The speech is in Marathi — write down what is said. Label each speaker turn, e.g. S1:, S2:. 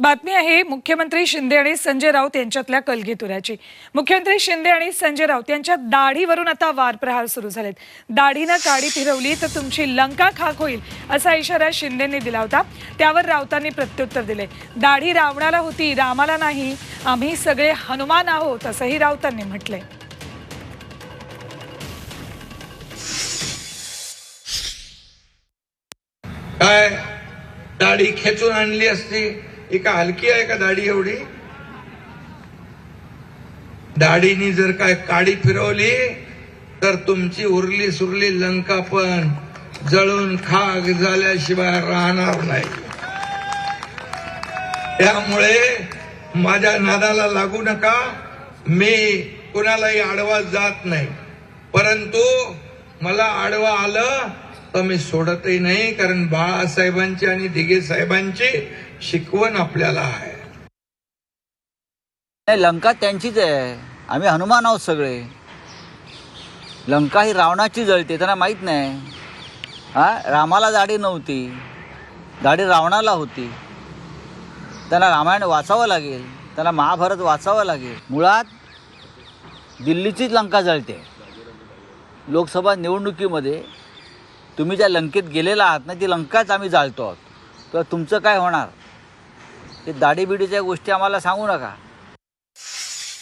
S1: बातमी आहे मुख्यमंत्री शिंदे आणि संजय राऊत यांच्यातल्या कलगीतुऱ्याची. मुख्यमंत्री शिंदे आणि संजय राऊत यांच्या दाढीवरून आता वार प्रहार सुरू झालेत. दाढीनं काडी फिरवली तर तुमची लंका खाक होईल असा इशारा शिंदेंनी दिला होता. त्यावर राऊतांनी प्रत्युत्तर दिले. दाढी रावणाला होती रामाला नाही. आम्ही सगळे हनुमान आहोत असंही राऊतांनी म्हटलंय.
S2: काय दाढी खेचून आणली असती? ही का हलकी आहे का दाढी एवढी? दाढीनी जर काय काडी फिरवली तर तुमची उरली सुरली लंका पण जळून खाक झाल्याशिवाय राहणार नाही. त्यामुळे माझ्या नादाला लागू नका. मी कुणालाही आडवा जात नाही. परंतु मला आडवा आलं मी सोडतही नाही कारण बाळासाहेबांची आणि दिघे साहेबांची शिकवण आपल्याला आहे.
S3: लंका त्यांचीच आहे. आम्ही हनुमान आहोत सगळे. लंका ही रावणाची जळते त्यांना माहीत नाही. हा रामाला दाढी नव्हती. दाढी रावणाला होती. त्यांना रामायण वाचावं लागेल. त्यांना महाभारत वाचावं लागेल. मुळात दिल्लीचीच लंका जळते. लोकसभा निवडणुकीमध्ये तुम्ही ज्या लंकेत गेलेला आहात ना ती लंकाच आम्ही जाळतो आहोत. तर तुमचं काय होणार? हे दाढीबिडीच्या गोष्टी आम्हाला सांगू नका.